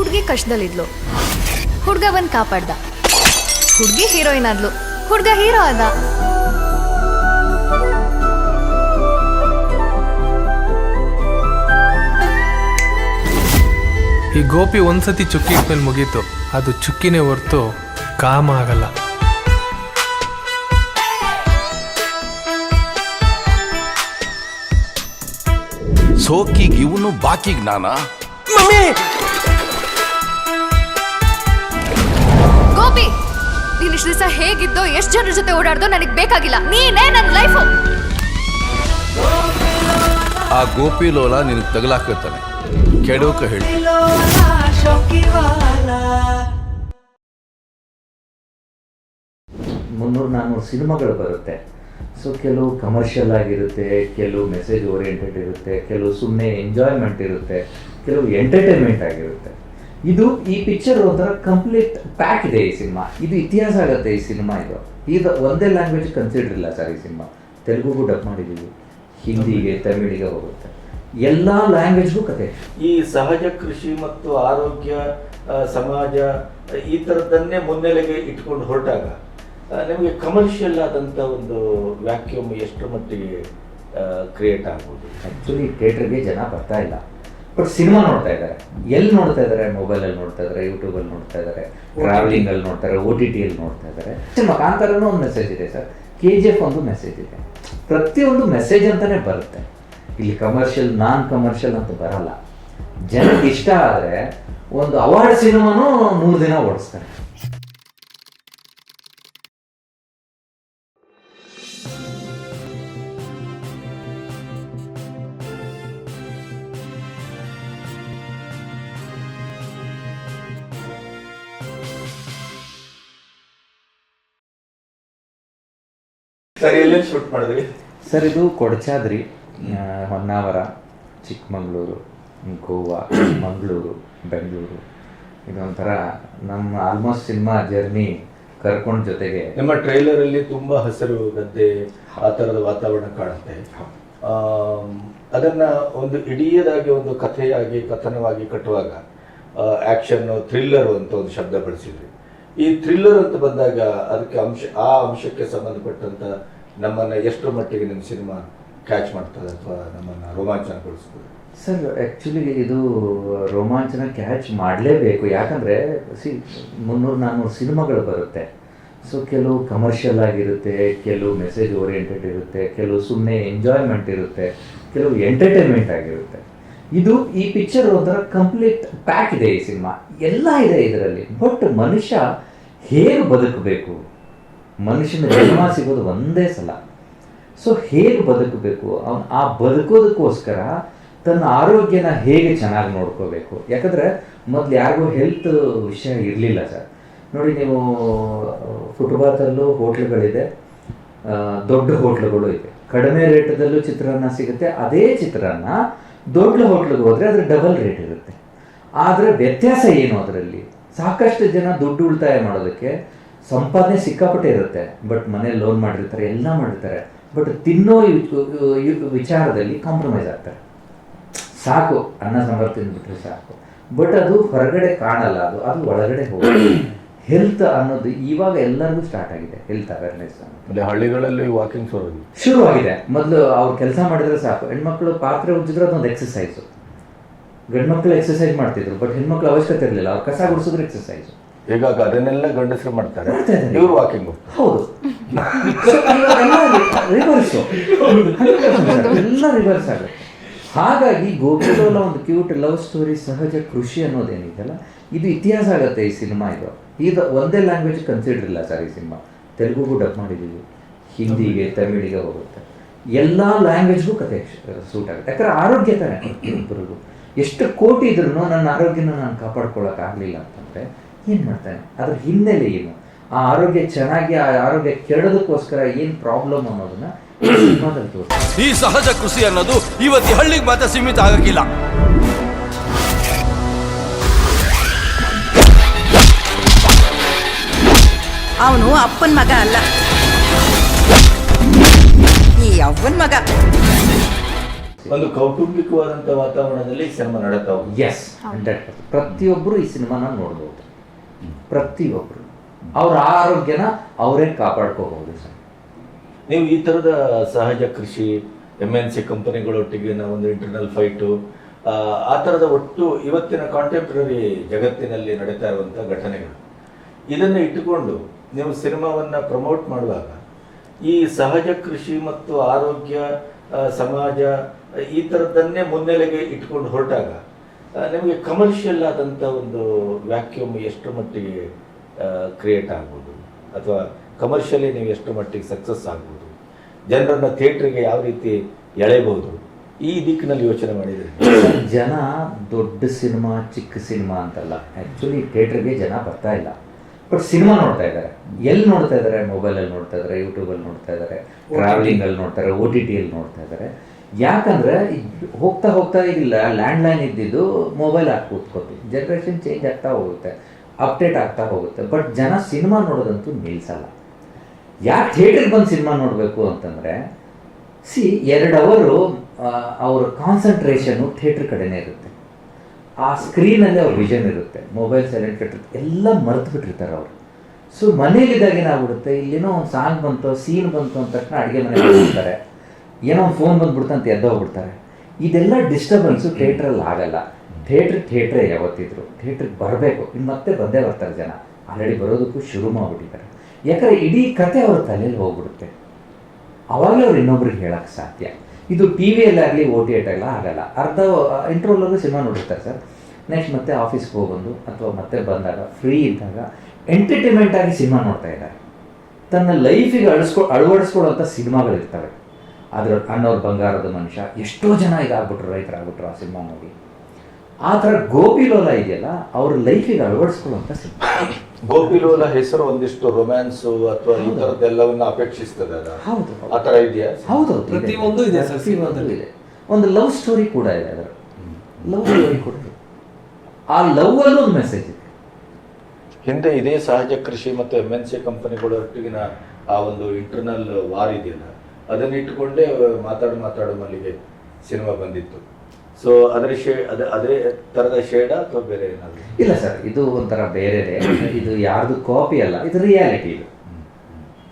ಹುಡುಗಿ ಕಷ್ಟದಲ್ಲಿದ್ಲು. ಹುಡುಗ ಬಂದ್ ಕಾಪಾಡ್ದ. ಹುಡುಗಿ ಹೀರೋಯಿನ್ ಆದ್ಲು. ಹುಡುಗ ಹೀರೋ ಆದ. ಈ ಗೋಪಿ ಒಂದ್ಸತಿ ಚುಕ್ಕಿ ಮೇಲೆ ಮುಗೀತು. ಅದು ಚುಕ್ಕಿನೇ ಹೊರ್ತು ಕಾಮ ಆಗಲ್ಲ. ಸೋಕಿಗ್ ಬಾಕಿ ಬಾಕಿಗ್ ನಾನಾ? ನೀನ್ ಇಷ್ಟು ದಿವಸ ಹೇಗಿದ್ದೋ ಎಷ್ಟು ಜನರ ಜೊತೆ ಓಡಾಡ್ದೋ ನನಗೆ ಬೇಕಾಗಿಲ್ಲ. ನೀನೇ ನನ್ನ ಲೈಫು ಆ ಗೋಪಿ ಲೋಲ ನಿನಗೆ ತಗಲಾಕಿರ್ತಾನೆ ಕೆಡೋಕ ಹೇಳಿ. ಮುನ್ನೂರು ನಾನ್ನೂರು ಸಿನಿಮಾಗಳು ಬರುತ್ತೆ. ಸೊ ಕೆಲವು ಕಮರ್ಷಿಯಲ್ ಆಗಿರುತ್ತೆ ಕೆಲವು ಮೆಸೇಜ್ ಓರಿಯೆಂಟೆಡ್ ಇರುತ್ತೆ ಕೆಲವು ಸುಮ್ಮನೆ ಎಂಜಾಯ್ಮೆಂಟ್ ಇರುತ್ತೆ ಕೆಲವು ಎಂಟರ್ಟೈನ್ಮೆಂಟ್ ಆಗಿರುತ್ತೆ. ಇದು ಈ ಪಿಕ್ಚರ್ ಒಂಥರ ಕಂಪ್ಲೀಟ್ ಪ್ಯಾಕ್ ಇದೆ ಈ ಸಿನಿಮಾ ಇದು ಇತಿಹಾಸ ಆಗುತ್ತೆ ಈ ಸಿನಿಮಾ ಇದು. ಇದು ಒಂದೇ ಲ್ಯಾಂಗ್ವೇಜ್ ಕನ್ಸಿಡರ್ ಇಲ್ಲ ಸರ್ ಈ ಸಿನಿಮಾ ತೆಲುಗುಗೂ ಡಬ್ ಮಾಡಿದ್ದೀವಿ ಹಿಂದಿಗೆ ತಮಿಳಿಗೆ ಹೋಗುತ್ತೆ. ಎಲ್ಲ ಲ್ಯಾಂಗ್ವೇಜ್ಗೂ ಕತೆ. ಈ ಸಹಜ ಕೃಷಿ ಮತ್ತು ಆರೋಗ್ಯ ಸಮಾಜ ಈ ಥರದ್ದನ್ನೇ ಮುನ್ನೆಲೆಗೆ ಇಟ್ಕೊಂಡು ಹೊರಟಾಗ ನಿಮಗೆ ಕಮರ್ಷಿಯಲ್ ಆದಂಥ ಒಂದು ವ್ಯಾಕ್ಯೂಮ್ ಎಷ್ಟರ ಮಟ್ಟಿಗೆ ಕ್ರಿಯೇಟ್ ಆಗ್ಬೋದು? ಆ್ಯಕ್ಚುಲಿ ಥಿಯೇಟ್ರಿಗೆ ಜನ ಬರ್ತಾ ಇಲ್ಲ. ಬಟ್ ಸಿನಿಮಾ ನೋಡ್ತಾ ಇದ್ದಾರೆ. ಎಲ್ಲಿ ನೋಡ್ತಾ ಇದ್ದಾರೆ? ಮೊಬೈಲಲ್ಲಿ ನೋಡ್ತಾ ಇದ್ದಾರೆ ಯೂಟ್ಯೂಬಲ್ಲಿ ನೋಡ್ತಾ ಇದ್ದಾರೆ ಟ್ರಾವೆಲಿಂಗಲ್ಲಿ ನೋಡ್ತಾರೆ ಓ ಟಿ ಟಿಯಲ್ಲಿ ನೋಡ್ತಾ ಇದ್ದಾರೆ. ಸಿನಿಮಾ ಕಾಂತಾರನೂ ಒಂದು ಮೆಸೇಜ್ ಇದೆ ಸರ್ ಕೆ ಜಿ ಎಫ್ ಒಂದು ಮೆಸೇಜ್ ಇದೆ. ಪ್ರತಿಯೊಂದು ಮೆಸೇಜ್ ಅಂತಲೇ ಬರುತ್ತೆ. ಇಲ್ಲಿ ಕಮರ್ಷಿಯಲ್ ನಾನ್ ಕಮರ್ಷಿಯಲ್ ಅಂತ ಬರಲ್ಲ. ಜನಕ್ಕೆ ಇಷ್ಟ ಆದರೆ ಒಂದು ಅವಾರ್ಡ್ ಸಿನಿಮಾನು ಮೂರು ದಿನ ಓಡಿಸ್ತಾರೆ. ಸರಿ ಶೂಟ್ ಮಾಡಿದ್ರಿ? ಸರ್ ಇದು ಕೊಡಚಾದ್ರಿ ಹೊನ್ನಾವರ ಚಿಕ್ಕಮಗಳೂರು ಗೋವಾ ಮಂಗಳೂರು ಬೆಂಗಳೂರು. ಇದೊಂಥರ ನಮ್ಮ ಆಲ್ಮೋಸ್ಟ್ ಸಿನಿಮಾ ಜರ್ನಿ ಕರ್ಕೊಂಡ್ ಜೊತೆಗೆ. ನಿಮ್ಮ ಟ್ರೈಲರ್ ಅಲ್ಲಿ ತುಂಬಾ ಹಸಿರು ಗದ್ದೆ ಆ ತರದ ವಾತಾವರಣ ಕಾಣುತ್ತೆ. ಅದನ್ನ ಒಂದು ಇಡೀದಾಗಿ ಒಂದು ಕಥೆಯಾಗಿ ಕಥನವಾಗಿ ಕಟ್ಟುವಾಗ ಆಕ್ಷನ್ ಥ್ರಿಲ್ಲರ್ ಅಂತ ಒಂದು ಶಬ್ದ ಬಳಸಿದ್ರಿ. ಈ ಥ್ರಿಲ್ಲರ್ ಅಂತ ಬಂದಾಗ ಅದಕ್ಕೆ ಅಂಶ, ಆ ಅಂಶಕ್ಕೆ ಸಂಬಂಧಪಟ್ಟಂತ ನಮ್ಮನ್ನ ಎಷ್ಟರ ಮಟ್ಟಿಗೆ ನಿಮ್ಮ ಸಿನಿಮಾ ಕ್ಯಾಚ್ ಮಾಡ್ತದೆ ಅಥವಾ ನಮ್ಮನ್ನ ರೋಮಾಂಚನಗೊಳಿಸ್ತದೆ? ಸರ್ ಆ್ಯಕ್ಚುಲಿ ಇದು ರೋಮಾಂಚನ ಕ್ಯಾಚ್ ಮಾಡಲೇಬೇಕು. ಯಾಕಂದರೆ, ಸಿ, ಮುನ್ನೂರು ನಾನ್ನೂರು ಸಿನಿಮಾಗಳು ಬರುತ್ತೆ. ಸೊ ಕೆಲವು ಕಮರ್ಷಿಯಲ್ ಆಗಿರುತ್ತೆ, ಕೆಲವು ಮೆಸೇಜ್ ಓರಿಯೆಂಟೆಡ್ ಇರುತ್ತೆ, ಕೆಲವು ಸುಮ್ಮನೆ ಎಂಜಾಯ್ಮೆಂಟ್ ಇರುತ್ತೆ, ಕೆಲವು ಎಂಟರ್ಟೈನ್ಮೆಂಟ್ ಆಗಿರುತ್ತೆ. ಇದು ಈ ಪಿಕ್ಚರ್ ಒಂಥರ ಕಂಪ್ಲೀಟ್ ಪ್ಯಾಕ್ ಇದೆ ಈ ಸಿನಿಮಾ ಎಲ್ಲ ಇದೆ ಇದರಲ್ಲಿ. ಬಟ್ ಮನುಷ್ಯ ಹೇಗೆ ಬದುಕಬೇಕು? ಮನುಷ್ಯನ ಜನ್ಮ ಸಿಗೋದು ಒಂದೇ ಸಲ. ಸೊ ಹೇಗೆ ಬದುಕಬೇಕು? ಅವನು ಆ ಬದುಕೋದಕ್ಕೋಸ್ಕರ ತನ್ನ ಆರೋಗ್ಯನ ಹೇಗೆ ಚೆನ್ನಾಗಿ ನೋಡ್ಕೋಬೇಕು? ಯಾಕಂದರೆ ಮೊದಲು ಯಾರಿಗೂ ಹೆಲ್ತ್ ವಿಷಯ ಇರಲಿಲ್ಲ ಸರ್. ನೋಡಿ ನೀವು, ಫುಟ್ಬಾತಲ್ಲೂ ಹೋಟ್ಲುಗಳಿದೆ. ದೊಡ್ಡ ಹೋಟ್ಲುಗಳು ಇದೆ. ಕಡಿಮೆ ರೇಟದಲ್ಲೂ ಚಿತ್ರಾನ್ನ ಸಿಗುತ್ತೆ. ಅದೇ ಚಿತ್ರಾನ್ನ ದೊಡ್ಡ ಹೋಟ್ಲಿಗೆ ಹೋದರೆ ಅದರ ಡಬಲ್ ರೇಟ್ ಇರುತ್ತೆ. ಆದರೆ ವ್ಯತ್ಯಾಸ ಏನು ಅದರಲ್ಲಿ? ಸಾಕಷ್ಟು ಜನ ದುಡ್ಡು ಉಳಿತಾಯ ಮಾಡೋದಕ್ಕೆ ಸಂಪಾದನೆ ಸಿಕ್ಕಾಪಟ್ಟೆ ಇರುತ್ತೆ. ಬಟ್ ಮನೆ ಲೋನ್ ಮಾಡಿರ್ತಾರೆ, ಎಲ್ಲ ಮಾಡಿರ್ತಾರೆ. ಬಟ್ ತಿನ್ನೋ ವಿಚಾರದಲ್ಲಿ ಕಾಂಪ್ರಮೈಸ್ ಆಗ್ತಾರೆ. ಸಾಕು, ಅನ್ನ ಸಾಂಬಾರು ತಿಂದ್ಬಿಟ್ರೆ ಸಾಕು. ಬಟ್ ಅದು ಹೊರಗಡೆ ಕಾಣಲ್ಲ, ಅದು ಅದು ಒಳಗಡೆ ಹೋಗುತ್ತೆ. ಹೆಲ್ತ್ ಅನ್ನೋದು ಇವಾಗ ಎಲ್ಲರಿಗೂ ಸ್ಟಾರ್ಟ್ ಆಗಿದೆ ಹೆಲ್ತ್ ಅವೇರ್ನೆಸ್ ಹಳ್ಳಿಗಳಲ್ಲಿ ವಾಕಿಂಗ್ ಶುರು ಆಗಿದೆ. ಮೊದಲು ಅವ್ರು ಕೆಲಸ ಮಾಡಿದ್ರೆ ಸಾಕು. ಹೆಣ್ಮಕ್ಳು ಪಾತ್ರೆ ಉಜ್ಜಿದ್ರೆ ಅದೊಂದು ಎಕ್ಸಸೈಸು ಗಂಡ್ಮಕ್ಳು ಎಕ್ಸಸೈಸ್ ಮಾಡ್ತಿದ್ರು ಬಟ್ ಹೆಣ್ಮಕ್ಳು ಅವಶ್ಯಕತೆ ಇರಲಿಲ್ಲ. ಅವ್ರು ಕಸ ಗುಡಿಸಿದ್ರೆ ಎಕ್ಸಸೈಸು ಈಗ ಅದನ್ನೆಲ್ಲ ಗಂಡಸರು ಮಾಡ್ತಾರೆ. ಮಾಡ್ತಾ ಇವರು ವಾಕಿಂಗ್ ಹೌದು. ರಿವರ್ಸ್ ಎಲ್ಲ ರಿವರ್ಸ್ ಆಗುತ್ತೆ. ಹಾಗಾಗಿ ಗೋಪಿಗಳ ಒಂದು ಕ್ಯೂಟ್ ಲವ್ ಸ್ಟೋರಿ ಸಹಜ ಕೃಷಿ ಅನ್ನೋದೇನಿದೆಯಲ್ಲ ಇದು ಇತಿಹಾಸ ಆಗುತ್ತೆ ಈ ಸಿನಿಮಾ ಇದು. ಇದು ಒಂದೇ ಲ್ಯಾಂಗ್ವೇಜ್ ಕನ್ಸಿಡರ್ ಇಲ್ಲ ಸರ್ ಈ ಸಿನಿಮಾ. ತೆಲುಗುಗೂ ಡಬ್ ಮಾಡಿದ್ದೀವಿ ಹಿಂದಿಗೆ ತಮಿಳಿಗೆ. ಹೋಗುತ್ತೆ. ಎಲ್ಲ ಲ್ಯಾಂಗ್ವೇಜ್ಗೂ ಕತೆ ಸೂಟ್ ಆಗುತ್ತೆ. ಯಾಕಂದ್ರೆ ಆರೋಗ್ಯ ತಾನೆ ಪ್ರತಿಯೊಬ್ಬರಿಗೂ ಎಷ್ಟು ಕೋಟಿ ಇದ್ರೂ ನನ್ನ ಆರೋಗ್ಯನ ನಾನು ಕಾಪಾಡ್ಕೊಳ್ಳೋಕ್ಕಾಗಲಿಲ್ಲ ಅಂತಂದರೆ ಏನು ಮಾಡ್ತಾನೆ? ಅದ್ರ ಹಿನ್ನೆಲೆ ಏನು? ಆ ಆರೋಗ್ಯ ಚೆನ್ನಾಗಿ ಆ ಆರೋಗ್ಯ ಕೆಡೋದಕ್ಕೋಸ್ಕರ ಏನು ಪ್ರಾಬ್ಲಮ್ ಅನ್ನೋದನ್ನ ಈ ಸಿನಿಮಾದಲ್ಲಿ ತೋರಿಸ್ತಾರೆ. ಈ ಸಹಜ ಕೃಷಿ ಅನ್ನೋದು ಇವತ್ತು ಹಳ್ಳಿಗೆ ಮಾತ್ರ ಸೀಮಿತ ಆಗಕ್ಕಿಲ್ಲ. ಅವನು ಅಪ್ಪನ ಮಗ ಅಲ್ಲ. ಈ ಅವ್ವನ ಮಗ. ಒಂದು ಕೌಟುಂಬಿಕವಾದಂತ ವಾತಾವರಣದಲ್ಲಿ ಈ ಸಿನಿಮಾ ನಡೀತಾ ಎಸ್ ಹಂಡ್ರೆಡ್ ಪ್ರತಿಯೊಬ್ಬರು ಈ ಸಿನಿಮಾನ ನೋಡ್ಬೋದು. ಪ್ರತಿಯೊಬ್ಬರು ಅವ್ರ ಆರೋಗ್ಯನ ಅವರೇ ಕಾಪಾಡ್ಕೋಬಹುದು ಸರ್. ನೀವು ಈ ಥರದ ಸಹಜ ಕೃಷಿ ಎಂ ಎನ್ ಸಿ ಕಂಪನಿಗಳೊಟ್ಟಿಗಿನ ಒಂದು ಇಂಟರ್ನಲ್ ಫೈಟು ಆ ಥರದ ಒಟ್ಟು ಇವತ್ತಿನ ಕಾಂಟೆಂಪ್ರರಿ ಜಗತ್ತಿನಲ್ಲಿ ನಡೀತಾ ಇರುವಂಥ ಘಟನೆಗಳು. ಇದನ್ನು ಇಟ್ಟುಕೊಂಡು ನೀವು ಸಿನಿಮಾವನ್ನು ಪ್ರಮೋಟ್ ಮಾಡುವಾಗ ಈ ಸಹಜ ಕೃಷಿ ಮತ್ತು ಆರೋಗ್ಯ ಸಮಾಜ, ಈ ಥರದ್ದನ್ನೇ ಮುನ್ನೆಲೆಗೆ ಇಟ್ಕೊಂಡು ಹೊರಟಾಗ ನಿಮಗೆ ಕಮರ್ಷಿಯಲ್ ಆದಂಥ ಒಂದು ವ್ಯಾಕ್ಯೂಮ್ ಎಷ್ಟು ಮಟ್ಟಿಗೆ ಕ್ರಿಯೇಟ್ ಆಗ್ಬೋದು? ಅಥವಾ ಕಮರ್ಷಿಯಲಿ ನೀವು ಎಷ್ಟು ಮಟ್ಟಿಗೆ ಸಕ್ಸಸ್ ಆಗ್ಬೋದು? ಜನರನ್ನು ಥಿಯೇಟ್ರಿಗೆ ಯಾವ ರೀತಿ ಎಳೆಬಹುದು ಈ ದಿಕ್ಕಿನಲ್ಲಿ ಯೋಚನೆ ಮಾಡಿದರೆ ಜನ ದೊಡ್ಡ ಸಿನಿಮಾ, ಚಿಕ್ಕ ಸಿನಿಮಾ ಅಂತಲ್ಲ. ಆ್ಯಕ್ಚುಲಿ ಥಿಯೇಟ್ರಿಗೆ ಜನ ಬರ್ತಾ ಇಲ್ಲ. ಬಟ್ ಸಿನಿಮಾ ನೋಡ್ತಾ ಇದ್ದಾರೆ ಎಲ್ಲಿ ನೋಡ್ತಾ ಇದ್ದಾರೆ ಮೊಬೈಲಲ್ಲಿ ನೋಡ್ತಾ ಇದ್ದಾರೆ ಯೂಟ್ಯೂಬಲ್ಲಿ ನೋಡ್ತಾ ಇದ್ದಾರೆ ಟ್ರಾವೆಲಿಂಗಲ್ಲಿ ನೋಡ್ತಾರೆ ಓ ಟಿ ಟಿಯಲ್ಲಿ ನೋಡ್ತಾ ಇದ್ದಾರೆ ಯಾಕಂದರೆ ಹೋಗ್ತಾ ಹೋಗ್ತಾ ಇಲ್ಲ ಲ್ಯಾಂಡ್ ಲೈನ್ ಇದ್ದಿದ್ದು ಮೊಬೈಲ್ ಹಾಕಿ ಕೂತ್ಕೋತೀವಿ ಜನ್ರೇಷನ್ ಚೇಂಜ್ ಆಗ್ತಾ ಹೋಗುತ್ತೆ ಅಪ್ಡೇಟ್ ಆಗ್ತಾ ಹೋಗುತ್ತೆ. ಬಟ್ ಜನ ಸಿನಿಮಾ ನೋಡೋದಂತೂ ನಿಲ್ಲಿಸಲ್ಲ ಯಾಕೆ ಥಿಯೇಟ್ರಿಗೆ ಬಂದು ಸಿನಿಮಾ ನೋಡಬೇಕು ಅಂತಂದರೆ ಸಿ ಎರಡು ಅವರು ಅವ್ರ ಕಾನ್ಸಂಟ್ರೇಷನು ಥಿಯೇಟ್ರ್ ಕಡೆನೇ ಇರುತ್ತೆ. ಆ ಸ್ಕ್ರೀನಲ್ಲಿ ಅವ್ರ ವಿಷನ್ ಇರುತ್ತೆ. ಮೊಬೈಲ್ ಸೈಲೆಂಟ್ ಎಲ್ಲ ಮರೆತು ಬಿಟ್ಟಿರ್ತಾರೆ ಅವರು. ಸೊ ಮನೇಲಿದ್ದಾಗ ಏನಾಗ್ಬಿಡುತ್ತೆ ಇಲ್ಲೇನೋ ಒಂದು ಸಾಂಗ್ ಬಂತು ಸೀನ್ ಬಂತು ಅಂದ ತಕ್ಷಣ ಅಡುಗೆ ಮನೆ ಬಿಡ್ತಾರೆ ಏನೋ ಒಂದು ಫೋನ್ ಬಂದ್ಬಿಡ್ತು ಅಂತ ಎದ್ದೋಗ್ಬಿಡ್ತಾರೆ ಇದೆಲ್ಲ ಡಿಸ್ಟರ್ಬೆನ್ಸು ಥಿಯೇಟ್ರಲ್ಲಿ ಆಗಲ್ಲ. ಥಿಯೇಟ್ರ್ ಥಿಯೇಟ್ರೇ ಯಾವತ್ತಿದ್ರು. ಥಿಯೇಟ್ರಿಗೆ ಬರಬೇಕು. ಇನ್ನು ಮತ್ತೆ ಬಂದೇ ಬರ್ತಾರೆ ಜನ. ಆಲ್ರೆಡಿ ಬರೋದಕ್ಕೂ ಶುರು ಮಾಡಿಬಿಟ್ಟಿದ್ದಾರೆ. ಯಾಕಂದರೆ ಇಡೀ ಕತೆ ಅವ್ರ ತಲೆಯಲ್ಲಿ ಹೋಗ್ಬಿಡುತ್ತೆ. ಅವಾಗಲೇ ಅವ್ರು ಇನ್ನೊಬ್ರಿಗೆ ಹೇಳಕ್ಕೆ ಸಾಧ್ಯ. ಇದು ಟಿ ವಿಯಲ್ಲಾಗಲಿ ಓ ಟಿ ಎಲ್ಲ ಆಗಲ್ಲ. ಅರ್ಧ ಇಂಟ್ರೋಲಲ್ಲೂ ಸಿನಿಮಾ ನೋಡಿರ್ತಾರೆ ಸರ್. ನೆಕ್ಸ್ಟ್ ಮತ್ತೆ ಆಫೀಸ್ಗೆ ಹೋಗೋದು ಅಥವಾ ಮತ್ತೆ ಬಂದಾಗ ಫ್ರೀ ಇದ್ದಾಗ ಎಂಟರ್ಟೈನ್ಮೆಂಟ್ ಆಗಿ ಸಿನಿಮಾ ನೋಡ್ತಾ ಇದ್ದಾರೆ. ತನ್ನ ಲೈಫಿಗೆ ಅಳಿಸ್ಕೊ ಅಳವಡಿಸ್ಕೊಳ್ಳೋಂಥ ಸಿನಿಮಾಗಳಿರ್ತವೆ ಅದ್ರ, ಅಣ್ಣವ್ರ ಬಂಗಾರದ ಮನುಷ್ಯ ಎಷ್ಟೋ ಜನ ಇದಾಗ್ಬಿಟ್ರು, ರೈತರಾಗ್ಬಿಟ್ರು ಆ ಸಿನಿಮಾ ನೋಡಿ ಆ ಥರ ಗೋಪಿ ಲೋಲ ಇದೆಯಲ್ಲ, ಅವ್ರ ಲೈಫಿಗೆ ಅಳವಡಿಸ್ಕೊಳ್ಳೋಂಥ ಸಿನಿಮಾ ಗೋಪಿಲೋಲ ಹೆಸರು ಒಂದಿಷ್ಟು ರೊಮ್ಯಾನ್ಸ್ ಅಥವಾ ಈ ತರದ್ದೆಲ್ಲವನ್ನ ಅಪೇಕ್ಷಿಸ್ತದೆ ಅದ ಹೌದು. ಆ ತರ ಇದೆಯಾ? ಹೌದು. ಪ್ರತಿಯೊಂದು ಇದೆ. ಸರ್ ಸಿನಿಮಾದಲ್ಲಿ. ಇದೆ. ಒಂದು ಲವ್ ಸ್ಟೋರಿ ಕೂಡ ಇದೆ ಅದರ ಲವ್ ಸ್ಟೋರಿ ಕೂಡ ಆ ಲವ್ ಅಲ್ಲೂ ಒಂದು ಮೆಸೇಜ್ ಇದೆ. ಹಿಂದೆ ಇದೇ ಸಹಜ ಕೃಷಿ ಮತ್ತು ಎಂ ಎನ್ ಸಿ ಕಂಪನಿಗಳೊಟ್ಟಿಗಿನ ಆ ಒಂದು ಇಂಟರ್ನಲ್ ವಾರ್ ಇದೆಯಲ್ಲ? ಅದನ್ನ ಇಟ್ಟುಕೊಂಡೇ ಮಾತಾಡು ಮಾತಾಡು ಮಲ್ಲಿಗೆ ಸಿನಿಮಾ ಬಂದಿತ್ತು. ಸೊ ಅದರ ಶೇಡ್ ಅದ ಥರದ ಶೇಡ ಅಥವಾ ಬೇರೆ ಏನಾದರೂ? ಇಲ್ಲ ಸರ್, ಇದು ಒಂಥರ ಬೇರೆದೆ. ಇದು ಯಾರ್ದು ಕಾಪಿ ಅಲ್ಲ, ಇದು ರಿಯಾಲಿಟಿ ಇದು.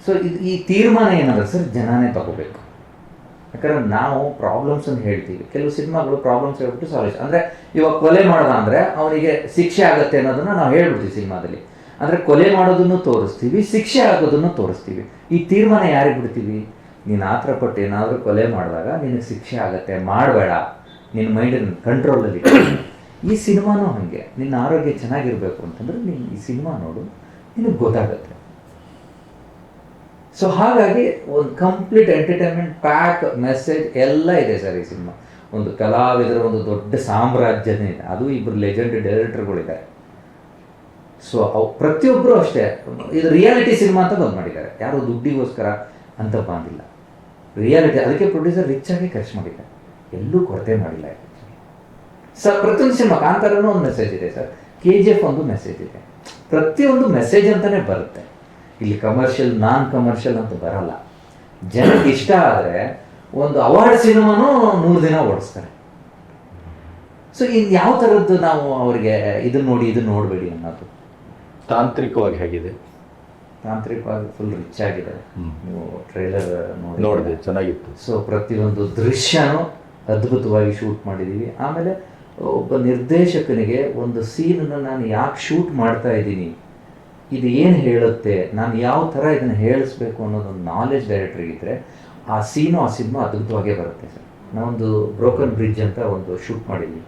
ಸೊ ಇದು ಈ ತೀರ್ಮಾನ ಏನಾದ್ರೆ ಸರ್, ಜನನೇ ತಗೋಬೇಕು. ಯಾಕಂದ್ರೆ ನಾವು ಪ್ರಾಬ್ಲಮ್ಸ್ ಅನ್ನು ಹೇಳ್ತೀವಿ. ಕೆಲವು ಸಿನಿಮಾಗಳು ಪ್ರಾಬ್ಲಮ್ಸ್ ಹೇಳ್ಬಿಟ್ಟು ಸಾಲ್ಯೂಷನ್ ಅಂದ್ರೆ ಇವಾಗ ಕೊಲೆ ಮಾಡ್ದ ಅಂದ್ರೆ ಅವನಿಗೆ ಶಿಕ್ಷೆ ಆಗುತ್ತೆ ಅನ್ನೋದನ್ನ ನಾವು ಹೇಳ್ಬಿಡ್ತೀವಿ ಸಿನಿಮಾದಲ್ಲಿ. ಅಂದ್ರೆ ಕೊಲೆ ಮಾಡೋದನ್ನು ತೋರಿಸ್ತೀವಿ, ಶಿಕ್ಷೆ ಆಗೋದನ್ನು ತೋರಿಸ್ತೀವಿ. ಈ ತೀರ್ಮಾನ ಯಾರಿಗೆ ಬಿಡ್ತೀವಿ? ನೀನು ಆತ್ರ ಕೊಟ್ಟು ಏನಾದರೂ ಕೊಲೆ ಮಾಡಿದಾಗ ನಿನಗೆ ಶಿಕ್ಷೆ ಆಗುತ್ತೆ. ಮಾಡಬೇಡ. ನಿನ್ನ ಮೈಂಡನ್ನು ಕಂಟ್ರೋಲಲ್ಲಿ ಈ ಸಿನಿಮಾನೂ ಹಾಗೆ. ನಿನ್ನ ಆರೋಗ್ಯ ಚೆನ್ನಾಗಿರಬೇಕು ಅಂತಂದರೆ ನೀನು ಈ ಸಿನಿಮಾ ನೋಡು. ನಿನಗೆ ಗೊತ್ತಾಗುತ್ತೆ. ಸೊ ಹಾಗಾಗಿ ಒಂದು ಕಂಪ್ಲೀಟ್ ಎಂಟರ್ಟೈನ್ಮೆಂಟ್ ಪ್ಯಾಕ್ ಮೆಸೇಜ್ ಎಲ್ಲ ಇದೆ ಸರ್ ಈ ಸಿನಿಮಾ. ಒಂದು ಕಲಾವಿದರ ಒಂದು ದೊಡ್ಡ ಸಾಮ್ರಾಜ್ಯನೇ ಇದೆ. ಅದು ಇಬ್ಬರು ಲೆಜೆಂಡ್ ಡೈರೆಕ್ಟರ್ಗಳಿದ್ದಾರೆ ಸೊ ಅವು ಪ್ರತಿಯೊಬ್ಬರು ಅಷ್ಟೇ. ಇದು ರಿಯಾಲಿಟಿ ಸಿನಿಮಾ ಅಂತ ಬಂದು ಮಾಡಿದ್ದಾರೆ. ಯಾರು ದುಡ್ಡಿಗೋಸ್ಕರ ಅಂತ ಬಂದಿಲ್ಲ. ರಿಯಾಲಿಟಿ ಅದಕ್ಕೆ ಪ್ರೊಡ್ಯೂಸರ್ ರಿಚ್ ಆಗಿ ಖರ್ಚು ಮಾಡಿದ್ದಾರೆ. ಎಲ್ಲೂ ಕೊರತೆ ಮಾಡಿಲ್ಲ ಸರ್ ಪ್ರತಿಯೊಂದು ಸಿನಿಮಾ ಕಾಂತಾರನೂ ಒಂದು ಮೆಸೇಜ್ ಇದೆ ಸರ್. ಕೆ ಜಿ ಎಫ್ ಒಂದು ಮೆಸೇಜ್ ಇದೆ. ಪ್ರತಿಯೊಂದು ಮೆಸೇಜ್ ಅಂತಾನೆ ಬರುತ್ತೆ. ಇಲ್ಲಿ ಕಮರ್ಷಿಯಲ್ ನಾನ್ ಕಮರ್ಷಿಯಲ್ ಅಂತ ಬರಲ್ಲ. ಜನಕ್ಕೆ ಇಷ್ಟ ಆದರೆ ಒಂದು ಅವಾರ್ಡ್ ಸಿನಿಮಾನೂ ಮೂರು ದಿನ ಓಡಿಸ್ತಾರೆ. ಸೊ ಇನ್ನು ಯಾವ ಥರದ್ದು ನಾವು ಅವರಿಗೆ ಇದನ್ನ ನೋಡಿ ಇದನ್ನ ನೋಡಬೇಡಿ ಅನ್ನೋದು. ತಾಂತ್ರಿಕವಾಗಿ ಹೇಗಿದೆ? ತಾಂತ್ರಿಕವಾಗಿ ಫುಲ್ ರಿಚ್ ಆಗಿದೆ. ನೀವು ಟ್ರೈಲರ್ ನೋಡಿ ನೋಡಿದೆ ಚೆನ್ನಾಗಿತ್ತು. ಸೊ ಪ್ರತಿಯೊಂದು ದೃಶ್ಯನೂ ಅದ್ಭುತವಾಗಿ ಶೂಟ್ ಮಾಡಿದ್ದೀವಿ ಆಮೇಲೆ ಒಬ್ಬ ನಿರ್ದೇಶಕನಿಗೆ ಒಂದು ಸೀನನ್ನು ನಾನು ಯಾಕೆ ಶೂಟ್ ಮಾಡ್ತಾ ಇದ್ದೀನಿ ಇದು ಏನು ಹೇಳುತ್ತೆ ನಾನು ಯಾವ ಥರ ಇದನ್ನು ಹೇಳಿಸ್ಬೇಕು ಅನ್ನೋದೊಂದು ನಾಲೆಜ್ ಡೈರೆಕ್ಟ್ರಿಗಿದ್ರೆ ಆ ಸೀನು ಆ ಸಿನಿಮಾ ಅದ್ಭುತವಾಗೇ ಬರುತ್ತೆ ಸರ್. ನಾವೊಂದು ಬ್ರೋಕನ್ ಬ್ರಿಡ್ಜ್ ಅಂತ ಒಂದು ಶೂಟ್ ಮಾಡಿದ್ವಿ.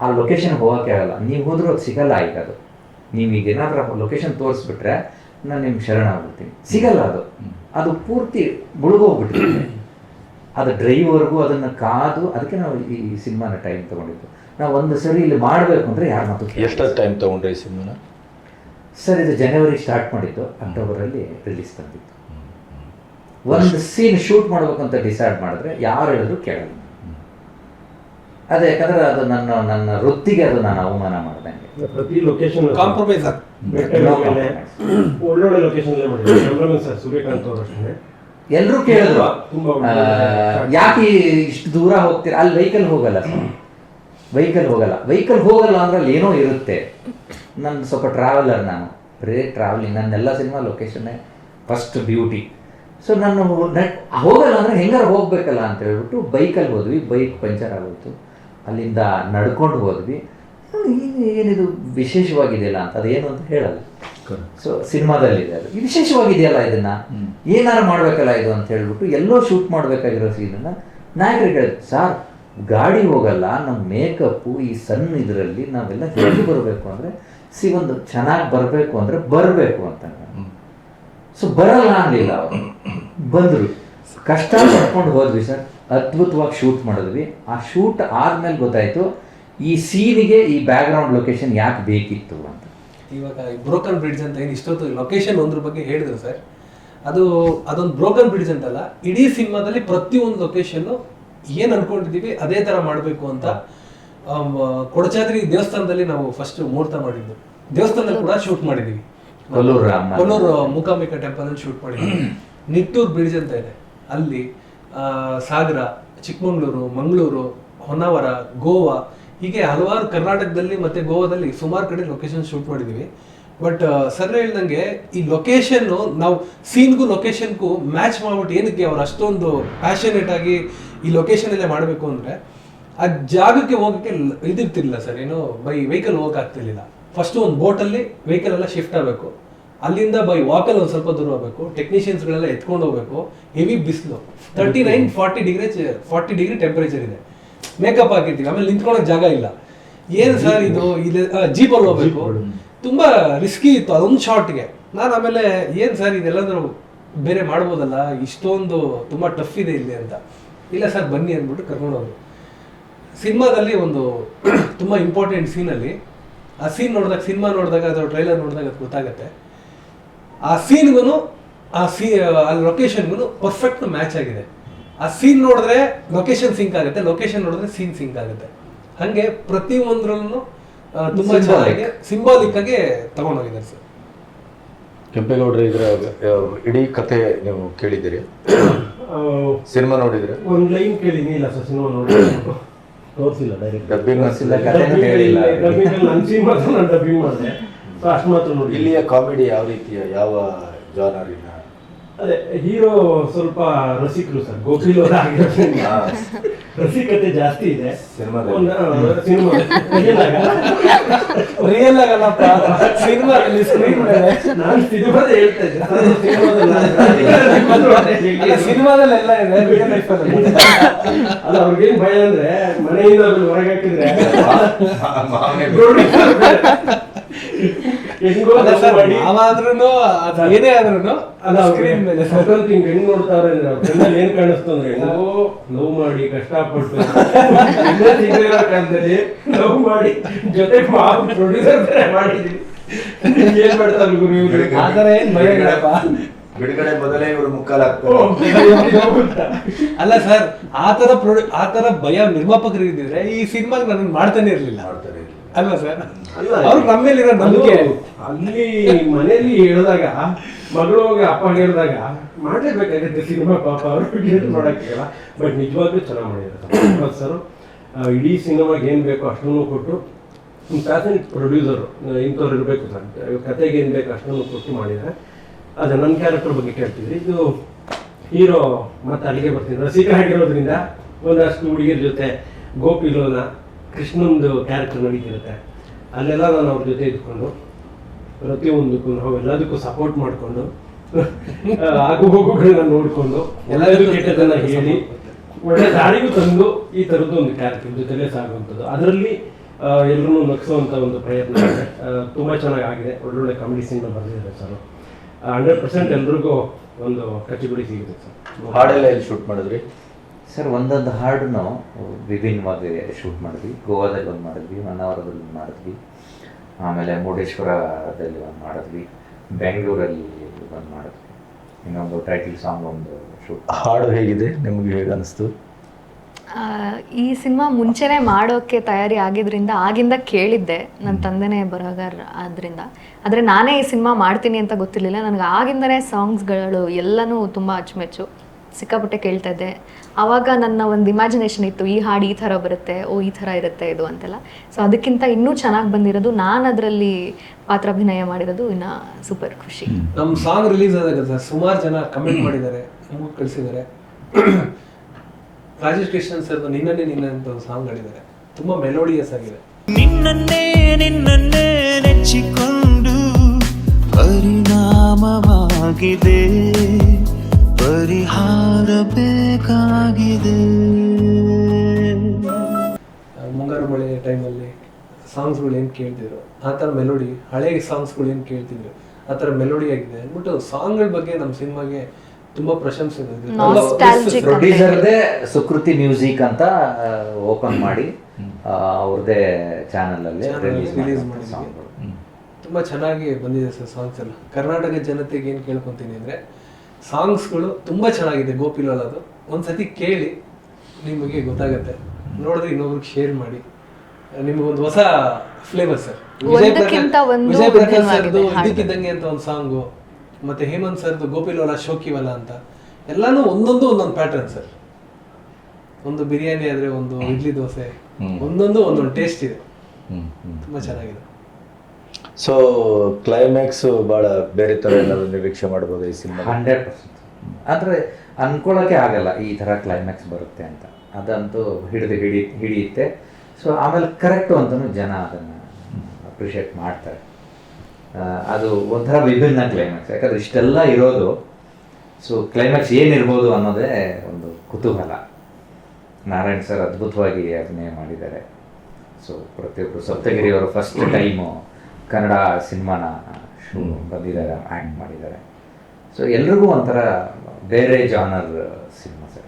ಆ ಲೊಕೇಶನ್ ಹೋಗೋಕ್ಕೆ ಆಗಲ್ಲ. ನೀವು ಹೋದರೂ ಅದು ಸಿಗಲ್ಲ ಆಯ್ತು ಅದು. ನೀವು ಏನಾದರೂ ಏನಾದ್ರೂ ಲೊಕೇಶನ್ ತೋರಿಸ್ಬಿಟ್ರೆ ನಾನು ನಿಮ್ಗೆ ಶರಣ ಆಗ್ಬಿಡ್ತೀನಿ ಸಿಗಲ್ಲ ಅದು. ಅದು ಪೂರ್ತಿ ಮುಳುಗೋಗ್ಬಿಟ್ಟಿದೆ. ಅದು ಡ್ರೈವರ್ಗೂ ಅದನ್ನು ಕಾದು ಅದಕ್ಕೆ ನಾವು ಈ ಸಿನಿಮಾನ ಟೈಮ್ ತೊಗೊಂಡಿದ್ದು. ನಾವು ಒಂದು ಸರಿ ಇಲ್ಲಿ ಮಾಡಬೇಕು ಅಂದರೆ ಯಾರು ಮಾತು. ಎಷ್ಟು ಟೈಮ್ ತೊಗೊಂಡ್ರೆ ಈ ಸಿನಿಮಾನ? ಸರ್ ಇದು ಜನವರಿ ಸ್ಟಾರ್ಟ್ ಮಾಡಿದ್ದು ಅಕ್ಟೋಬರಲ್ಲಿ ರಿಲೀಸ್ ಬಂದಿತ್ತು. ಒಂದು ಸೀನ್ ಶೂಟ್ ಮಾಡಬೇಕಂತ ಡಿಸೈಡ್ ಮಾಡಿದ್ರೆ ಯಾರು ಹೇಳಿದ್ರು ಕೇಳಲ್ಲ ಅದೇ ಯಾಕಂದ್ರೆ ಅದು ನನ್ನ ನನ್ನ ವೃತ್ತಿಗೆ ಅದು ನಾನು ಅವಮಾನ ಮಾಡ್ದಂಗೆ ಪ್ರತಿ ಲೊಕೇಶನ್ ಕಾಂಪ್ರಮೈಸ್ ಒಳ್ಳೊಳ್ಳೆ ಲೊಕೇಶನ್ ಸೂರ್ಯಕಾಂತ್ ಅವರು ಅಷ್ಟೇ. ಎಲ್ಲರೂ ಕೇಳಿದ್ರು. ಯಾಕೆ ಇಷ್ಟು ದೂರ ಹೋಗ್ತೀರ? ಅಲ್ಲಿ ವೆಹಿಕಲ್ ಹೋಗಲ್ಲ. ವೆಹಿಕಲ್ ಹೋಗಲ್ಲ. ವೆಹಿಕಲ್ ಹೋಗಲ್ಲ ಅಂದ್ರೆ ಅಲ್ಲಿ ಏನೋ ಇರುತ್ತೆ. ನನ್ನ ಸ್ವಲ್ಪ ಟ್ರಾವೆಲರ್ ನಾನು. ಬರೇ ಟ್ರಾವೆಲಿಂಗ್ ನನ್ನೆಲ್ಲ ಸಿನಿಮಾ ಲೊಕೇಶನ್ನೇ ಫಸ್ಟ್ ಬ್ಯೂಟಿ ಸೊ ನಾನು ಹೋಗಲ್ಲ ಅಂದ್ರೆ ಹೆಂಗಾರ ಹೋಗ್ಬೇಕಲ್ಲ ಅಂತ ಹೇಳ್ಬಿಟ್ಟು ಬೈಕಲ್ಲಿ ಹೋದ್ವಿ. ಬೈಕ್ ಪಂಚರ್ ಆಗೋಯ್ತು. ಅಲ್ಲಿಂದ ನಡ್ಕೊಂಡು ಹೋದ್ವಿ. ಏನಿದು ವಿಶೇಷವಾಗಿದೆಯಲ್ಲ ಅಂತ ಅದೇನು ಅಂತ ಹೇಳಲ್ಲ. ಸೊ ಸಿನಿಮಾದಲ್ಲಿದೆ ಅದು. ವಿಶೇಷವಾಗಿದೆಯಲ್ಲ ಇದನ್ನ? ಏನಾರು ಮಾಡ್ಬೇಕಲ್ಲ ಇದು ಅಂತ ಹೇಳ್ಬಿಟ್ಟು ಎಲ್ಲೋ ಶೂಟ್ ಮಾಡ್ಬೇಕಾಗಿರೋ ಸೀನನ್ನ ನಾಯಕರಿಗೆ ಹೇಳಿದ್ರು ಸಾರ್ ಗಾಡಿ ಹೋಗಲ್ಲ ನಮ್ಮ ಮೇಕಪ್ಪು ಈ ಸಣ್ಣ ಇದರಲ್ಲಿ ನಾವೆಲ್ಲ ಹೇಗೆ ಬರಬೇಕು ಅಂದ್ರೆ ಸಿ ಒಂದು ಚೆನ್ನಾಗಿ ಬರಬೇಕು ಅಂದ್ರೆ ಬರಬೇಕು ಅಂತ ಸೊ ಬರಲ್ಲ ಅನ್ನಲಿಲ್ಲ ಅವರು. ಬಂದರು. ಕಷ್ಟ ಪಡ್ಕೊಂಡು ಹೋದ್ವಿ ಸರ್. ಅದ್ಭುತವಾಗಿ ಶೂಟ್ ಮಾಡಿದ್ವಿ. ಆ ಶೂಟ್ ಆದ್ಮೇಲೆ ಗೊತ್ತಾಯ್ತು ಈ ಸೀನಿಗೆ ಈ ಬ್ಯಾಕ್ಗ್ರೌಂಡ್ ಲೊಕೇಶನ್ ಯಾಕೆ ಬೇಕಿತ್ತು ಅಂತ. ಇವಾಗ ಬ್ರೋಕನ್ ಬ್ರಿಡ್ಜ್ ಅಂತ ಏನು ಇಷ್ಟೊತ್ತು ಲೊಕೇಶನ್ ಒಂದ್ರ ಬಗ್ಗೆ ಹೇಳಿದ್ರು ಸರ್ ಅದು ಅದೊಂದು ಬ್ರೋಕನ್ ಬ್ರಿಡ್ಜ್ ಅಂತಲ್ಲ ಇಡೀ ಸಿನಿಮಾದಲ್ಲಿ ಪ್ರತಿಯೊಂದು ಲೊಕೇಶನ್ ಏನ್ ಅನ್ಕೊಂಡಿದೀವಿ ಅದೇ ತರ ಮಾಡಬೇಕು ಅಂತ ಕೊಡಚಾದ್ರಿ ದೇವಸ್ಥಾನದಲ್ಲಿ ನಾವು ಫಸ್ಟ್ ಮುಹೂರ್ತ ಮಾಡಿದ್ದು. ದೇವಸ್ಥಾನದಲ್ಲಿ ಕೂಡ ಶೂಟ್ ಮಾಡಿದೀವಿ ಕೊಲ್ಲೂರು ಕೊಲ್ಲೂರು ಮೂಕಾಂಬಿಕಾ ಟೆಂಪಲ್ ಅಲ್ಲಿ ಶೂಟ್ ಮಾಡಿದ್ವಿ ನಿಟ್ಟೂರ್ ಬ್ರಿಡ್ಜ್ ಅಂತ ಇದೆ. ಅಲ್ಲಿ ಸಾಗರ ಚಿಕ್ಕಮಗಳೂರು ಮಂಗಳೂರು ಹೊನ್ನಾವರ ಗೋವಾ ಹೀಗೆ ಹಲವಾರು ಕರ್ನಾಟಕದಲ್ಲಿ ಮತ್ತೆ ಗೋವಾದಲ್ಲಿ ಸುಮಾರು ಕಡೆ ಲೊಕೇಶನ್ ಶೂಟ್ ಮಾಡಿದೀವಿ. ಬಟ್ ಸರ್ ಹೇಳ್ದಂಗೆ ಈ ಲೊಕೇಶನ್ ನಾವು ಸೀನ್ಗೂ ಲೊಕೇಶನ್ಗೂ ಮ್ಯಾಚ್ ಮಾಡ್ಬಿಟ್ಟು ಏನಕ್ಕೆ ಅವ್ರು ಅಷ್ಟೊಂದು ಪ್ಯಾಷನೇಟ್ ಆಗಿ ಈ ಲೊಕೇಶನ್ ಅಲ್ಲೇ ಮಾಡಬೇಕು ಅಂದ್ರೆ ಆ ಜಾಗಕ್ಕೆ ಹೋಗಕ್ಕೆ ಇದಿರ್ತಿರ್ಲಿಲ್ಲ ಸರ್ ಏನು ಬೈ ವೆಹಿಕಲ್ ಹೋಗಕ್ ಆಗ್ತಿರ್ಲಿಲ್ಲ. ಫಸ್ಟ್ ಒಂದು ಬೋಟಲ್ಲಿ ವೆಹಿಕಲ್ ಎಲ್ಲ ಶಿಫ್ಟ್ ಆಗಬೇಕು. ಅಲ್ಲಿಂದ ಬೈ ವಾಕಲ್ಲಿ ಒಂದು ಸ್ವಲ್ಪ ದೂರ ಹೋಗಬೇಕು. ಟೆಕ್ನಿಷಿಯನ್ಸ್ಗಳೆಲ್ಲ ಎತ್ಕೊಂಡು ಹೋಗಬೇಕು. ಹೆವಿ ಬಿಸಿಲು. Thirty nine forty degree forty degree temperature ಇದೆ. ಮೇಕಪ್ ಹಾಕಿರ್ತೀವಿ. ಆಮೇಲೆ ನಿಂತ್ಕೊಳಕ್ ಜಾಗ ಇಲ್ಲ. ಏನು ಸರ್ ಇದು? ಇದು ಜೀಪಲ್ಲಿ ಹೋಗ್ಬೇಕು ತುಂಬ ರಿಸ್ಕಿ ಇತ್ತು. ಅದೊಂದು ಶಾರ್ಟ್ಗೆ ನಾನು ಆಮೇಲೆ ಏನು ಸರ್ ಇದೆಲ್ಲಾದರೂ ಬೇರೆ ಮಾಡ್ಬೋದಲ್ಲ? ಇಷ್ಟೊಂದು ತುಂಬಾ ಟಫ್ ಇದೆ ಇಲ್ಲಿ ಅಂತ. ಇಲ್ಲ ಸರ್ ಬನ್ನಿ ಅಂದ್ಬಿಟ್ಟು ಕರ್ಕೊಂಡು ಹೋದ್ರು ಸಿನಿಮಾದಲ್ಲಿ ಒಂದು ತುಂಬ ಇಂಪಾರ್ಟೆಂಟ್ ಸೀನಲ್ಲಿ ಆ ಸೀನ್ ನೋಡಿದಾಗ ಸಿನಿಮಾ ನೋಡಿದಾಗ ಅದರ ಟ್ರೈಲರ್ ನೋಡಿದಾಗ ಅದು ಗೊತ್ತಾಗತ್ತೆ. ಆ ಸೀನ್ಗೂ ಆ ಸೀ ಆ ಲೊಕೇಶನ್ಗೂ ಪರ್ಫೆಕ್ಟ್ ಮ್ಯಾಚ್ ಆಗಿದೆ. ಆ ಸೀನ್ ನೋಡಿದ್ರೆ ಲೊಕೇಶನ್ ಸಿಂಕ್ ಆಗುತ್ತೆ ಲೊಕೇಶನ್ ನೋಡಿದ್ರೆ ಸೀನ್ ಸಿಂಕ್ ಆಗುತ್ತೆ. ಹಂಗೆ ಪ್ರತಿ ಒಂದ್ರಲ್ಲೂ ತುಂಬಾ ಚೆನ್ನಾಗಿ ಸಿಂಬಾಲಿಕ್ ಆಗಿ ತಗೊಂಡೋಗಿದ್ದಾರೆ ಸರ್. ಕೆಂಪೇಗೌಡ್ರ ಇದ್ರ ಇಡೀ ಕತೆ ನೀವು ಕೇಳಿದ್ದೀರಿ. ಸಿನಿಮಾ ನೋಡಿದ್ರೆ? ಒಂದು ಲೈನ್ ಕೇಳಿನಿ ಇಲ್ಲ ಸರ್ ಸಿನಿಮಾ ನೋಡಿ ತೋರಿಸಿಲ್ಲ ಡೈರೆಕ್ಟ್ ಡಬ್ಬಿಂಗ್. ಡಬ್ಬಿಂಗ್ ನನ್ನ ಸೀನ್ ಮಾತ್ರ ನಾನು ಡಬ್ಬಿಂಗ್ ಮಾಡಿದೆ. ಸೊ ಅಷ್ಟು ಮಾತ್ರ ನೋಡಿ ಇಲ್ಲಿಯ ಕಾಮಿಡಿ ಯಾವ ರೀತಿಯ ಯಾವ ಜಾನರಿನ ಅದೇ ಹೀರೋ ಸ್ವಲ್ಪ ರಸಿಕರು ಸರ್ ಗೋಪಿಲೋರ ಆಗಿರೋದ್ರಿಂದ ರಸಿಕತೆ ಜಾಸ್ತಿ ಇದೆ. ಸಿನಿಮಾದಲ್ಲಿ? ಒಂದು ಸಿನಿಮಾ ರಿಯಲ್ ಆಗಲ್ಲಪ್ಪ ಸಿನಿಮಾದಲ್ಲಿ ಸ್ಕ್ರೀನ್ ಮೇಲೆ ನಾನು ಸಿನಿಮಾದ ಹೇಳ್ತಾ ಇದ್ದೆ. ಸಿನಿಮಾದಲ್ಲಿ ಎಲ್ಲ ಇದೆ ರಿಯಲ್ ಲೈಫಲ್ಲಿ ಅಲ್ಲ. ಅವ್ರಿಗೇನ್ ಭಯ ಅಂದ್ರೆ ಮನೆಯಿಂದ ಅವ್ರಿಗೆ ಹೊರಗೆ ಹಾಕಿದ್ರೆ. ನಾವಾದ್ರೂ ಅದು ಏನೇ ಆದ್ರೂ ಸ್ಕ್ರೀನ್ ಮೇಲೆ. ಸ್ವತಂತ್ರ ಹಿಂಗ್ ಹೆಂಗ್ ನೋಡ್ತಾವ್ರೆ ಅಂದ್ರೆ ಅವ್ರ ಕಣ್ಣಲ್ಲಿ ಏನ್ ಕಾಣಿಸ್ತು ಅಂದ್ರೆ ಹೆಂಗೋ ಲವ್ ಮಾಡಿ ಕಷ್ಟಪಟ್ಟು. ಕಾಲದಲ್ಲಿ ಲವ್ ಮಾಡಿ ಜೊತೆ ಪ್ರೊಡ್ಯೂಸರ್ ಮಾಡಿದೀವಿ. ಏನ್ ಮಾಡ್ತಾರೆ ಗುರು ಇವ್ರು? ಏನ್ ಭಯ ಇಲ್ಲಪ್ಪ. ಬಿಡುಗಡೆ. ಮೊದಲೇ ಇವರು ಮುಕ್ಕಾಲಾಗ್ತಾರೆ. ಅಲ್ಲ ಸರ್ ಆತರ ತರ ಪ್ರೊಡ್ಯೂ ಆ ಭಯ ನಿರ್ಮಾಪಕರು ಇದ್ದಿದ್ರೆ ಈ ಸಿನಿಮಾಗೆ ನಾನು ಮಾಡ್ತಾನೆ ಇರ್ಲಿಲ್ಲ. ಮಾಡ್ತಾರೆ ಅಲ್ವಾ ಸರ್. ಅಲ್ಲ, ಅವ್ರು ನಮ್ಮ ಮೇಲಿರೋ ನಂಬಿಕೆ. ಅಲ್ಲಿ ಮನೆಯಲ್ಲಿ ಹೇಳಿದಾಗ ಮಗಳು ಹೋಗಿ ಅಪ್ಪ ಹೇಳಿದಾಗ ಮಾಡಲೇಬೇಕಾಗುತ್ತೆ ಸಿನಿಮಾ ಪಾಪ ಅವರು ಏನು ಮಾಡೋಕ್ಕಿಲ್ಲ ಬಟ್ ನಿಜವಾಗ್ಲೂ ಚೆನ್ನಾಗಿ ಮಾಡಿದ್ದಾರೆ ಸರ್. ಇಡೀ ಸಿನಿಮಾಗೆ ಏನು ಬೇಕೋ ಅಷ್ಟನ್ನು ಕೊಟ್ಟು ಪ್ಯಾಷನೆಟ್ ಪ್ರೊಡ್ಯೂಸರು ಇಂಥವ್ರು ಇರಬೇಕು ಸರ್. ಕತೆಗೆ ಏನು ಬೇಕು ಅಷ್ಟನ್ನು ಕೊಟ್ಟು ಮಾಡಿದ್ದಾರೆ. ಅದು ನನ್ನ ಕ್ಯಾರೆಕ್ಟರ್ ಬಗ್ಗೆ ಕೇಳ್ತಿದ್ರಿ. ಇದು ಹೀರೋ ಮತ್ತೆ ಅಲ್ಲಿಗೆ ಬರ್ತೀನಿ ರಸಿಕ ಆಗಿರೋದ್ರಿಂದ ಒಂದಷ್ಟು ಹುಡುಗಿರ ಜೊತೆ ಗೋಪಿಲೋನ ಕೃಷ್ಣಂದು ಕ್ಯಾರೆಕ್ಟರ್ ನಡೀತಿರುತ್ತೆ. ಅಲ್ಲೆಲ್ಲ ನಾನು ಅವ್ರ ಜೊತೆ ಇದ್ಕೊಂಡು ಪ್ರತಿಯೊಂದಕ್ಕೂ ನಾವು ಎಲ್ಲದಕ್ಕೂ ಸಪೋರ್ಟ್ ಮಾಡಿಕೊಂಡು ಆಗು ಹೋಗುಗಳನ್ನ ನೋಡಿಕೊಂಡು ಎಲ್ಲರಿಗೂ ಕೆಟ್ಟದನ್ನ ಹೇಳಿ ಒಳ್ಳೆ ದಾರಿಗೂ ತಂದು ಈ ಥರದ್ದು ಒಂದು ಕ್ಯಾರೆಕ್ಟರ್ ಜೊತೆಲೇ ಸಾಗುವಂಥದ್ದು. ಅದರಲ್ಲಿ ಎಲ್ಲರೂ ನಗಿಸುವಂಥ ಒಂದು ಪ್ರಯತ್ನ ತುಂಬಾ ಚೆನ್ನಾಗಿ ಆಗಿದೆ ಒಳ್ಳೊಳ್ಳೆ ಕಾಮಿಡಿ ಸೀನ್ ಬರೆದಿದ್ದಾರೆ ಸರ್. ಹಂಡ್ರೆಡ್ ಪರ್ಸೆಂಟ್ ಎಲ್ರಿಗೂ ಒಂದು ಕಚ್ಚಿಗುಡಿ ಸಿಗುತ್ತೆ ಸರ್. ಹಾಡೆಲ್ಲ ಎಲ್ಲಿ ಶೂಟ್ ಮಾಡಿದ್ರಿ? ಸರ್ ಒಂದೊಂದು ಹಾಡನ್ನು ವಿಭಿನ್ನವಾಗಿ ಶೂಟ್ ಮಾಡಿದ್ವಿ. ಗೋವಾದಲ್ಲಿ ಒಂದು ಮಾಡಿದ್ವಿ ಹೊನ್ನಾವರದಲ್ಲಿ ಒಂದು ಮಾಡಿದ್ವಿ. ಆಮೇಲೆ ಮುರುಡೇಶ್ವರದಲ್ಲಿ ಒಂದು ಮಾಡಿದ್ವಿ. ಬೆಂಗಳೂರಲ್ಲಿ ಒಂದು ಮಾಡಿದ್ವಿ. ಇನ್ನೊಂದು ಟೈಟಲ್ ಸಾಂಗ್ ಒಂದು ಶೂಟ್ ಹಾಡು ಹೇಗಿದೆ? ನಿಮಗೆ ಹೇಗೆ ಅನಿಸ್ತು? ಆ, ಈ ಸಿನಿಮಾ ಮುಂಚೆನೇ ಮಾಡೋಕ್ಕೆ ತಯಾರಿ ಆಗಿದ್ರಿಂದ ಆಗಿಂದ ಕೇಳಿದ್ದೆ. ನನ್ನ ತಂದೆನೇ ಬರಹಗಾರ ಆದ್ರಿಂದ. ಆದರೆ ನಾನೇ ಈ ಸಿನಿಮಾ ಮಾಡ್ತೀನಿ ಅಂತ ಗೊತ್ತಿರಲಿಲ್ಲ. ನನಗೆ ಆಗಿಂದನೇ ಸಾಂಗ್ಸ್ಗಳು ಎಲ್ಲನೂ ತುಂಬ ಅಚ್ಚುಮೆಚ್ಚು. ಸಿಕ್ಕಾಪಟ್ಟೆ ಕೇಳ್ತಾ ಇದ್ದೆ. ಆವಾಗ ನನ್ನ ಒಂದು ಇಮ್ಯಾಜಿನೇಷನ್ ಇತ್ತು ಈ ಹಾಡು ಈ ಥರ ಬರುತ್ತೆ ಓ ಈ ಥರ ಇರುತ್ತೆ ಇದು ಅಂತೆಲ್ಲ. ಸೊ ಅದಕ್ಕಿಂತ ಇನ್ನೂ ಚೆನ್ನಾಗಿ ಬಂದಿರೋದು ನಾನು ಅದರಲ್ಲಿ ಪಾತ್ರಾಭಿನಯ ಮಾಡಿರೋದು ಇನ್ನು ಸೂಪರ್ ಖುಷಿ. ನಮ್ಮ ಸಾಂಗ್ ರಿಲೀಸ್ ಆದಾಗ ಸರ್ ಸುಮಾರು ಜನ ಕಮೆಂಟ್ ಮಾಡಿದ್ದಾರೆ ನಮಗೂ ಕಳಿಸಿದ್ದಾರೆ. ರಾಜೇಶ್ ಕೃಷ್ಣನ್ ಸರ್ ನಿನ್ನನ್ನೇ ನಿನ್ನ ಅಂತ ಒಂದು ಸಾಂಗ್ ಆಡಿದ್ದಾರೆ ತುಂಬಾ ಮೆಲೋಡಿಯಸ್ ಆಗಿದೆ. ನಿನ್ನನ್ನೇ ನಿನ್ನನ್ನೇ ನೆಚ್ಚಿಕೊಂಡು ಪರಿಣಾಮವಾಗಿದೆ. ಪರಿಹಾರ ಬೇಕಾಗಿದೆ. ಟೈಮ್ ಮುಂಗಾರು ಮಳೆ ಟೈಮಲ್ಲಿ ಸಾಂಗ್ಸ್ಗಳು ಏನು ಕೇಳ್ತಿದ್ರು? ಆ ಥರ ಮೆಲೋಡಿ ಹಳೆ ಸಾಂಗ್ಸ್ಗಳು ಏನು ಕೇಳ್ತಿದ್ರು? ಆ ಥರ ಮೆಲೋಡಿ ಆಗಿದೆ. ಅಂದ್ಬಿಟ್ಟು ಸಾಂಗ್ಗಳ ಬಗ್ಗೆ ನಮ್ಮ ಸಿನಿಮಾಗೆ ತುಂಬಾ ಪ್ರಶಂಸೆ. ಪ್ರೊಡ್ಯೂಸರ್ದೇ ಸುಕೃತಿ ಮ್ಯೂಸಿಕ್ ಅಂತ ಓಪನ್ ಮಾಡಿ ಅವ್ರದೇ ಚಾನಲ್ ಅಲ್ಲಿ ರಿಲೀಸ್ ಮಾಡಿದ್ವಿ. ತುಂಬಾ ಚೆನ್ನಾಗಿ ಬಂದಿದೆ ಸರ್ ಸಾಂಗ್ಸ್ ಎಲ್ಲ. ಕರ್ನಾಟಕ ಜನತೆಗೆ ಏನು ಕೇಳ್ಕೊತೀನಿ ಅಂದ್ರೆ ಸಾಂಗ್ಸ್ಗಳು ತುಂಬಾ ಚೆನ್ನಾಗಿದೆ ಗೋಪಿಲಾಲ್ ಅದು ಒಂದ್ಸತಿ ಕೇಳಿ ನಿಮಗೆ ಗೊತ್ತಾಗತ್ತೆ. ನೋಡಿದ್ರೆ ಇನ್ನೊಬ್ರಿಗೆ ಶೇರ್ ಮಾಡಿ. ನಿಮ್ಗೊಂದು ಹೊಸ ಫ್ಲೇವರ್ ಸರ್ ವಿಜಯ್ ಪ್ರಕಾಶ್ ಸರ್ದು. ಇದಕ್ಕಿದ್ದಂಗೆ ಅಂತ ಒಂದು ಸಾಂಗು ಮತ್ತೆ ಹೇಮಂತ್ ಸರ್ದು ಗೋಪಿಲೋಲ ಶೋಕಿವಲ ಅಂತ. ಎಲ್ಲಾನು ಒಂದೊಂದು ಒಂದೊಂದು ಪ್ಯಾಟರ್ನ್ ಸರ್ ಒಂದು ಬಿರಿಯಾನಿ ಆದ್ರೆ ಒಂದು ಇಡ್ಲಿ ದೋಸೆ ಒಂದೊಂದು ಒಂದೊಂದು ಟೇಸ್ಟ್ ಇದೆ. ತುಂಬಾ ಚೆನ್ನಾಗಿದೆ. ಸೊ ಕ್ಲೈಮ್ಯಾಕ್ಸ್ ಬಹಳ ಬೇರೆ ತರ ಏನಾದ್ರು ನಿರೀಕ್ಷೆ ಮಾಡಬಹುದು ಈ ಸಿನಿಮಾ ಹಂಡ್ರೆಡ್ ಪರ್ಸೆಂಟ್. ಆದ್ರೆ ಅನ್ಕೊಳ್ಳೋಕೆ ಆಗಲ್ಲ ಈ ಥರ ಕ್ಲೈಮ್ಯಾಕ್ಸ್ ಬರುತ್ತೆ ಅಂತ. ಅದಂತೂ ಹಿಡಿದು ಹಿಡಿ ಹಿಡಿಯುತ್ತೆ. ಸೊ ಆಮೇಲೆ ಕರೆಕ್ಟು ಅಂತಲೂ ಜನ ಅದನ್ನು ಅಪ್ರಿಷಿಯೇಟ್ ಮಾಡ್ತಾರೆ. ಅದು ಒಂಥರ ವಿಭಿನ್ನ ಕ್ಲೈಮ್ಯಾಕ್ಸ್ ಯಾಕಂದ್ರೆ ಇಷ್ಟೆಲ್ಲ ಇರೋದು ಸೊ ಕ್ಲೈಮ್ಯಾಕ್ಸ್ ಏನಿರ್ಬೋದು ಅನ್ನೋದೇ ಒಂದು ಕುತೂಹಲ. ನಾರಾಯಣ್ ಸರ್ ಅದ್ಭುತವಾಗಿ ಅಭಿನಯ ಮಾಡಿದ್ದಾರೆ. ಸೊ ಪ್ರತಿಯೊಬ್ಬರು ಸಪ್ತಗಿರಿಯವರು ಫಸ್ಟ್ ಟೈಮು ಕನ್ನಡ ಸಿನಿಮಾನ ಶೂ ಬಂದಿದ್ದಾರೆ ಆ್ಯಕ್ಟ್ ಮಾಡಿದ್ದಾರೆ ಸೊ ಎಲ್ರಿಗೂ ಒಂಥರ ಬೇರೆ ಜಾನರ್ ಸಿನಿಮಾ ಸರ್ ಇದು.